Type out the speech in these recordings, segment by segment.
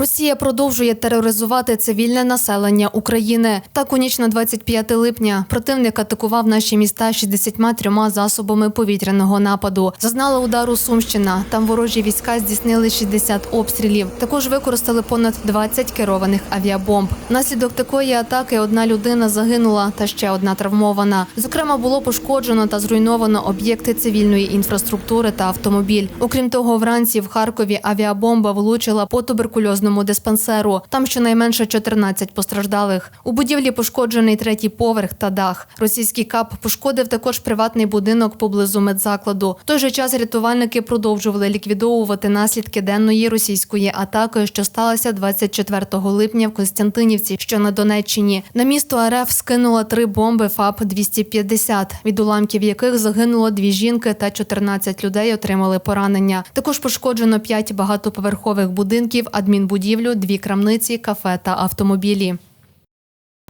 Росія продовжує тероризувати цивільне населення України. Так, у ніч на 25 липня противник атакував наші міста 63 засобами повітряного нападу. Зазнала удару Сумщина. Там ворожі війська здійснили 60 обстрілів. Також використали понад 20 керованих авіабомб. Внаслідок такої атаки одна людина загинула та ще одна травмована. Зокрема, було пошкоджено та зруйновано об'єкти цивільної інфраструктури та автомобіль. Окрім того, вранці в Харкові авіабомба влучила по туберкульозному диспансеру. Там щонайменше 14 постраждалих. У будівлі пошкоджений третій поверх та дах. Російський кап пошкодив також приватний будинок поблизу медзакладу. В той же час рятувальники продовжували ліквідовувати наслідки денної російської атаки, що сталася 24 липня в Константинівці, що на Донеччині. На місто РФ скинула три бомби ФАП-250, від уламків яких загинуло дві жінки та 14 людей отримали поранення. Також пошкоджено п'ять багатоповерхових будинків, адмінбудівлю, дві крамниці, кафе та автомобілі.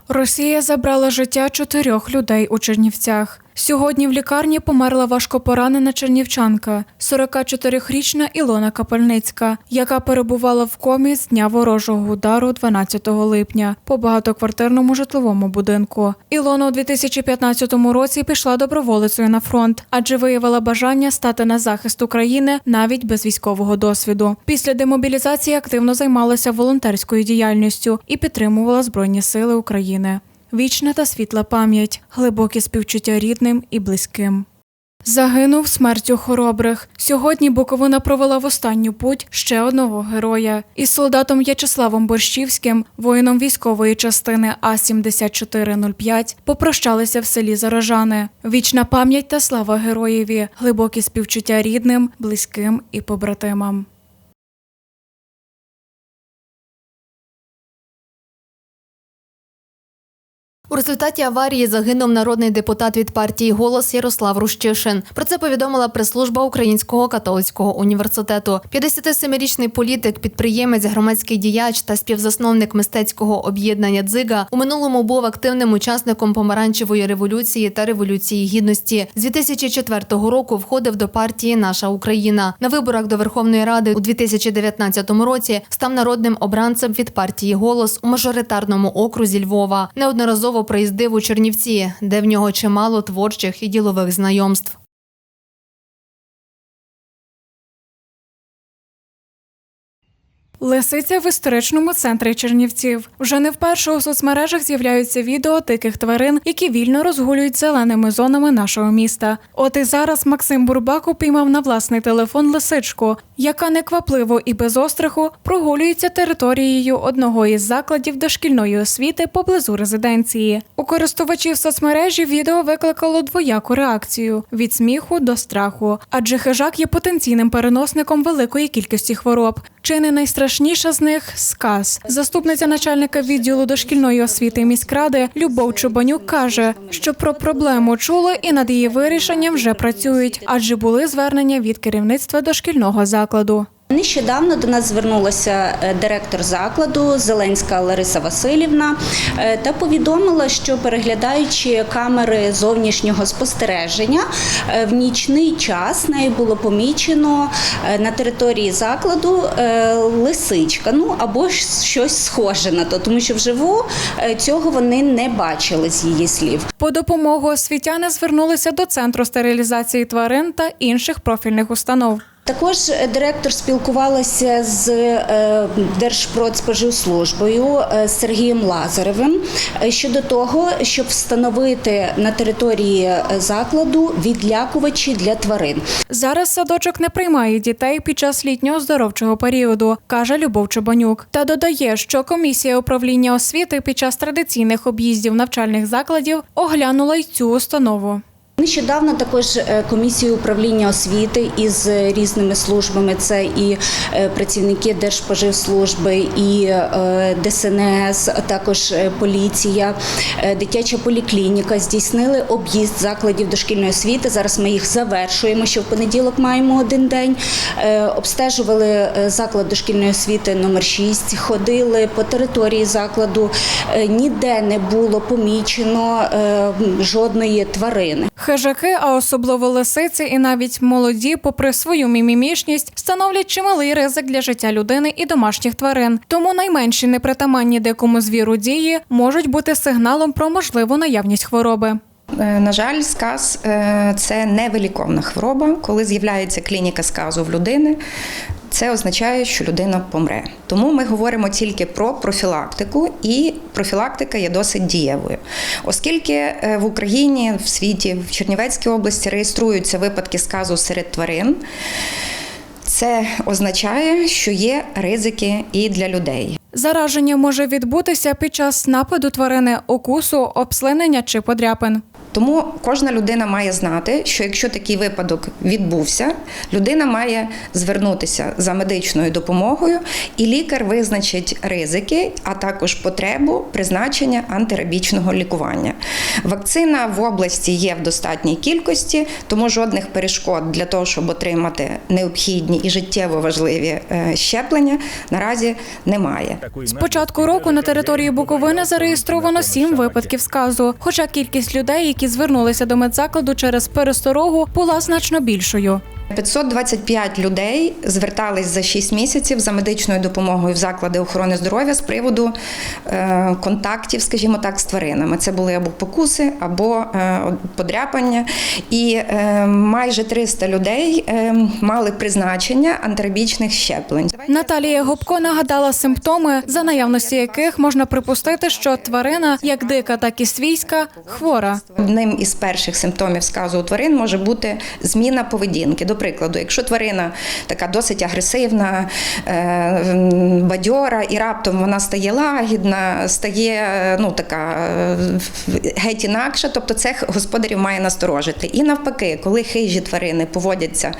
Росія забрала життя чотирьох людей у Чернівцях. Сьогодні в лікарні померла важкопоранена чернівчанка, 44-річна Ілона Капельницька, яка перебувала в комі з дня ворожого удару 12 липня по багатоквартирному житловому будинку. Ілона у 2015 році пішла доброволицею на фронт, адже виявила бажання стати на захист України навіть без військового досвіду. Після демобілізації активно займалася волонтерською діяльністю і підтримувала Збройні Сили України. Вічна та світла пам'ять, глибокі співчуття рідним і близьким. Загинув смертю хоробрих. Сьогодні Буковина провела в останню путь ще одного героя. Із солдатом В'ячеславом Борщівським, воїном військової частини А-7405, попрощалися в селі Зарожани. Вічна пам'ять та слава героєві, глибокі співчуття рідним, близьким і побратимам. У результаті аварії загинув народний депутат від партії Голос Ярослав Рущишин. Про це повідомила прес-служба Українського католицького університету. 57-річний політик, підприємець, громадський діяч та співзасновник мистецького об'єднання Дзига у минулому був активним учасником помаранчевої революції та революції гідності. З 2004 року входив до партії Наша Україна. На виборах до Верховної Ради у 2019 році став народним обранцем від партії Голос у мажоритарному окрузі Львова. Неодноразово приїздив у Чернівці, де в нього чимало творчих і ділових знайомств. Лисиця в історичному центрі Чернівців. Вже не вперше у соцмережах з'являються відео диких тварин, які вільно розгулюють зеленими зонами нашого міста. От і зараз Максим Бурбак упіймав на власний телефон лисичку, яка неквапливо і без остраху прогулюється територією одного із закладів дошкільної освіти поблизу резиденції. У користувачів соцмережі відео викликало двояку реакцію від сміху до страху, адже хижак є потенційним переносником великої кількості хвороб. Чи не найстрашніша з них сказ? Заступниця начальника відділу дошкільної освіти міськради Любов Чубанюк каже, що про проблему чули і над її вирішенням вже працюють, адже були звернення від керівництва дошкільного закладу. Нещодавно до нас звернулася е, директор закладу Зеленська Лариса Васильівна е, та повідомила, що переглядаючи камери зовнішнього спостереження, е, в нічний час нею було помічено на території закладу лисичка, ну або щось схоже на то, тому що вживу цього вони не бачили з її слів. По допомогу освітяни звернулися до центру стерилізації тварин та інших профільних установ. Також директор спілкувалася з е, Держпродспоживслужбою е, Сергієм Лазаревим е, щодо того, щоб встановити на території закладу відлякувачі для тварин. Зараз садочок не приймає дітей під час літнього здоровчого періоду, каже Любов Чобанюк. Та додає, що комісія управління освіти під час традиційних об'їздів навчальних закладів оглянула й цю установу. Нещодавно також е, управління освіти із е, різними службами, це і е, працівники Держспоживслужби, і ДСНС, а також поліція, дитяча поліклініка здійснили об'їзд закладів дошкільної освіти. Зараз ми їх завершуємо. Що в понеділок маємо один день. Обстежували заклад дошкільної освіти номер 6, ходили по території закладу. Ніде не було помічено жодної тварини. Хижаки, а особливо лисиці, і навіть молоді, попри свою мімімішність, становлять чималий ризик для життя людини і домашніх тварин. Тому найменші непритаманні дикому звіру дії можуть бути сигналом про можливу наявність хвороби. Е, На жаль, сказ е, це невиліковна хвороба. Коли з'являється клініка сказу в людини, це означає, що людина помре. Тому ми говоримо тільки про профілактику, і профілактика є досить дієвою. Оскільки е, в Україні, в світі, в Чернівецькій області реєструються випадки сказу серед тварин. Це означає, що є ризики і для людей. Зараження може відбутися під час нападу тварини, укусу, обслинення чи подряпин. Тому кожна людина має знати, що якщо такий випадок відбувся, людина має звернутися за медичною допомогою, і лікар визначить ризики, а також потребу призначення антирабічного лікування. Вакцина в області є в достатній кількості, тому жодних перешкод для того, щоб отримати необхідні і життєво важливі е, щеплення, наразі немає. З початку року на території Буковини зареєстровано сім випадків сказу. Хоча кількість людей, які звернулися до медзакладу через пересторогу, була значно більшою. 525 людей звертались за 6 місяців за медичною допомогою в заклади охорони здоров'я з приводу е, контактів, скажімо так, з тваринами. Це були або покуси, або е, подряпання. І е, майже 300 людей мали призначення антирабічних щеплень. Наталія Губко нагадала симптоми, за наявності яких можна припустити, що тварина, як дика, так і свійська, хвора. Одним із перших симптомів сказу у тварин може бути зміна поведінки. Прикладу, якщо тварина така досить агресивна, е, бадьора, і раптом вона стає лагідна, стає е, ну така е, геть інакша, тобто це господарів має насторожити. І навпаки, коли хижі тварини поводяться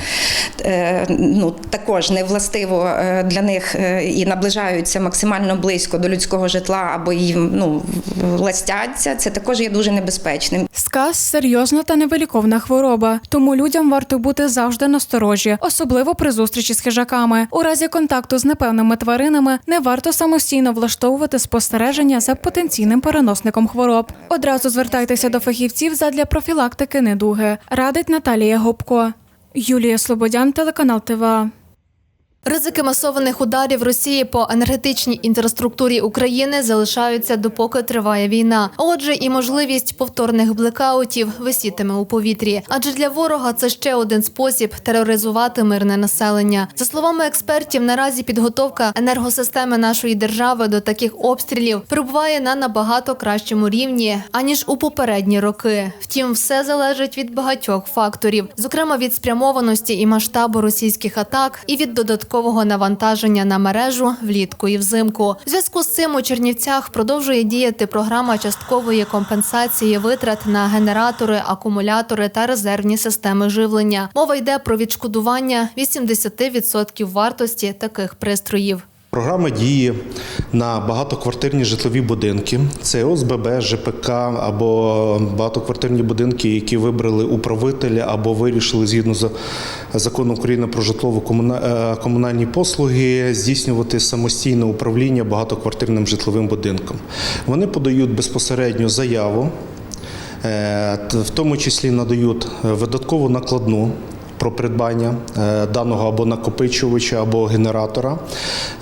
ну, також невластиво для них і наближаються максимально близько до людського житла або їм ну, ластяться, це також є дуже небезпечним. Сказ серйозна та невиліковна хвороба, тому людям варто бути завжди насторожі, особливо при зустрічі з хижаками. У разі контакту з непевними тваринами не варто самостійно влаштовувати спостереження за потенційним переносником хвороб. Одразу звертайтеся до фахівців задля профілактики недуги. Радить Наталія Гопко. Юлія Слободян, телеканал ТВА. Ризики масованих ударів Росії по енергетичній інфраструктурі України залишаються допоки триває війна. Отже, і можливість повторних блекаутів висітиме у повітрі. Адже для ворога це ще один спосіб тероризувати мирне населення. За словами експертів, наразі підготовка енергосистеми нашої держави до таких обстрілів перебуває на набагато кращому рівні аніж у попередні роки. Втім, все залежить від багатьох факторів, зокрема від спрямованості і масштабу російських атак, і від додаткового навантаження на мережу влітку і взимку. В зв'язку з цим у Чернівцях продовжує діяти програма часткової компенсації витрат на генератори, акумулятори та резервні системи живлення. Мова йде про відшкодування 80% вартості таких пристроїв. Програма діє на багатоквартирні житлові будинки. Це ОСББ, ЖПК або багатоквартирні будинки, які вибрали управителя або вирішили згідно з законом України про житлово-комунальні послуги здійснювати самостійне управління багатоквартирним житловим будинком. Вони подають безпосередньо заяву, е, в тому числі надають видаткову накладну про придбання е, даного або накопичувача, або генератора,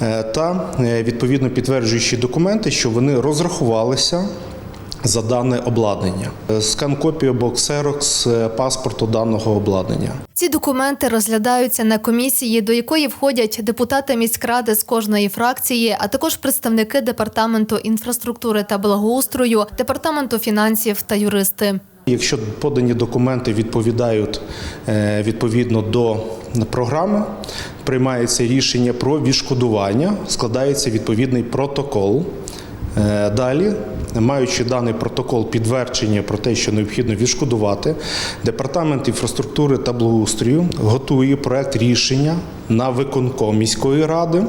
е, та е, відповідно підтверджуючі документи, що вони розрахувалися. За дане обладнання скан копію або ксерокс паспорту даного обладнання. Ці документи розглядаються на комісії, до якої входять депутати міськради з кожної фракції, а також представники департаменту інфраструктури та благоустрою, департаменту фінансів та юристи. Якщо подані документи відповідають е, відповідно до програми, приймається рішення про відшкодування, складається відповідний протокол. Е, Далі, маючи даний протокол підтвердження про те, що необхідно відшкодувати, департамент інфраструктури та благоустрою готує проект рішення на виконком міської ради.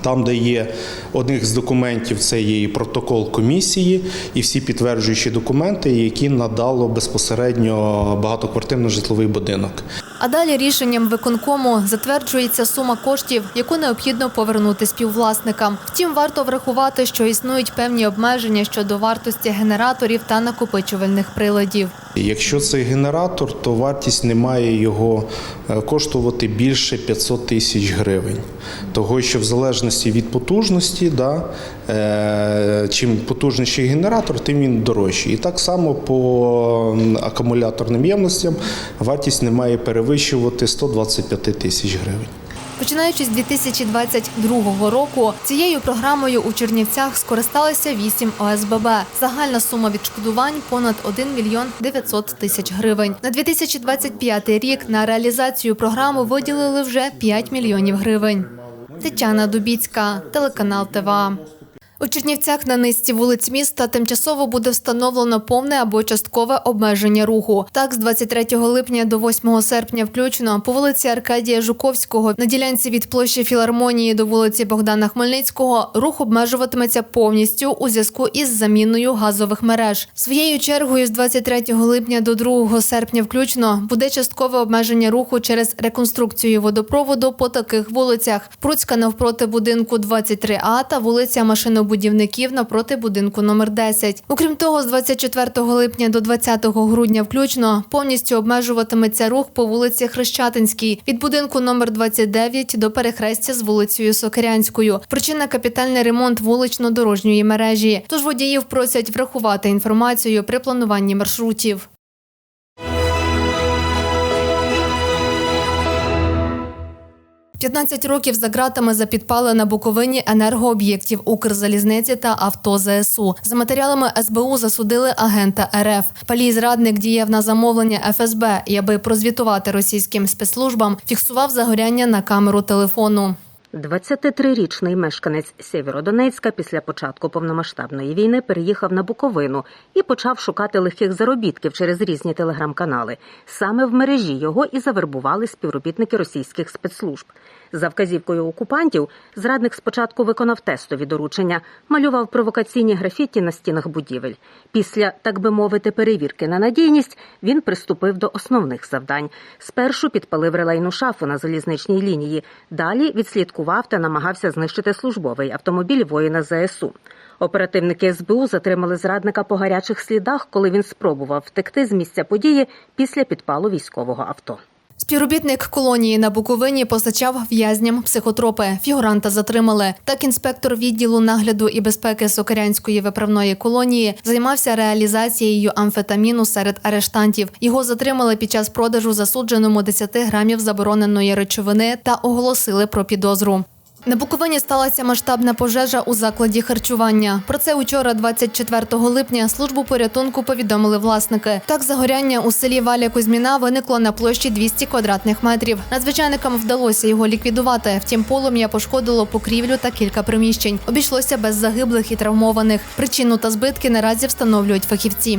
Там, де є одних з документів, це є і протокол комісії, і всі підтверджуючі документи, які надало безпосередньо багатоквартирно-житловий будинок. А далі рішенням виконкому затверджується сума коштів, яку необхідно повернути співвласникам. Втім, варто врахувати, що існують певні обмеження щодо вартості генераторів та накопичувальних приладів. Якщо це генератор, то вартість не має його е, коштувати більше 500 тисяч гривень. Того, що в залежності від потужності, да, чим потужніший генератор, тим він дорожчий. І так само по акумуляторним ємностям вартість не має перевищувати 125 тисяч гривень. Починаючи з 2022 року, цією програмою у Чернівцях скористалися 8 ОСББ. Загальна сума відшкодувань понад 1 мільйон 900 тисяч гривень. На 2025 рік на реалізацію програми виділили вже 5 мільйонів гривень. Тетяна Дубіцька, телеканал ТВА. У Чернівцях на низці вулиць міста тимчасово буде встановлено повне або часткове обмеження руху. Так, з 23 липня до 8 серпня включно по вулиці Аркадія Жуковського на ділянці від площі Філармонії до вулиці Богдана Хмельницького рух обмежуватиметься повністю у зв'язку із заміною газових мереж. Своєю чергою з 23 липня до 2 серпня включно буде часткове обмеження руху через реконструкцію водопроводу по таких вулицях: Пруцька навпроти будинку 23А та вулиця Машинобудівників навпроти будинку номер 10. Окрім того, з 24 липня до 20 грудня включно повністю обмежуватиметься рух по вулиці Хрещатинській від будинку номер 29 до перехрестя з вулицею Сокирянською. Причина капітальний ремонт вулично-дорожньої мережі. Тож водіїв просять врахувати інформацію при плануванні маршрутів. «15 років за ґратами за підпали на Буковині енергооб'єктів Укрзалізниці та авто ЗСУ. За матеріалами СБУ засудили агента РФ. Палій зрадник діяв на замовлення ФСБ і аби прозвітувати російським спецслужбам, фіксував загоряння на камеру телефону. 23-річний мешканець Сєвєродонецька після початку повномасштабної війни переїхав на Буковину і почав шукати легких заробітків через різні телеграм-канали. Саме в мережі його і завербували співробітники російських спецслужб. За вказівкою окупантів зрадник спочатку виконав тестові доручення, малював провокаційні графіті на стінах будівель. Після, так би мовити, перевірки на надійність він приступив до основних завдань. Спершу підпалив релейну шафу на залізничній лінії. Далі відслідкував та намагався знищити службовий автомобіль воїна ЗСУ. Оперативники СБУ затримали зрадника по гарячих слідах, коли він спробував втекти з місця події після підпалу військового авто. Співробітник колонії на Буковині постачав в'язням психотропи. Фігуранта затримали. Так інспектор відділу нагляду і безпеки Сокирянської виправної колонії займався реалізацією амфетаміну серед арештантів. Його затримали під час продажу засудженому 10 грамів забороненої речовини та оголосили про підозру. На Буковині сталася масштабна пожежа у закладі харчування. Про це учора, 24 липня, службу порятунку повідомили власники. Так, загоряння у селі Валя Кузьміна виникло на площі 200 квадратних метрів. Надзвичайникам вдалося його ліквідувати. Втім, полум'я пошкодило покрівлю та кілька приміщень. Обійшлося без загиблих і травмованих. Причину та збитки наразі встановлюють фахівці.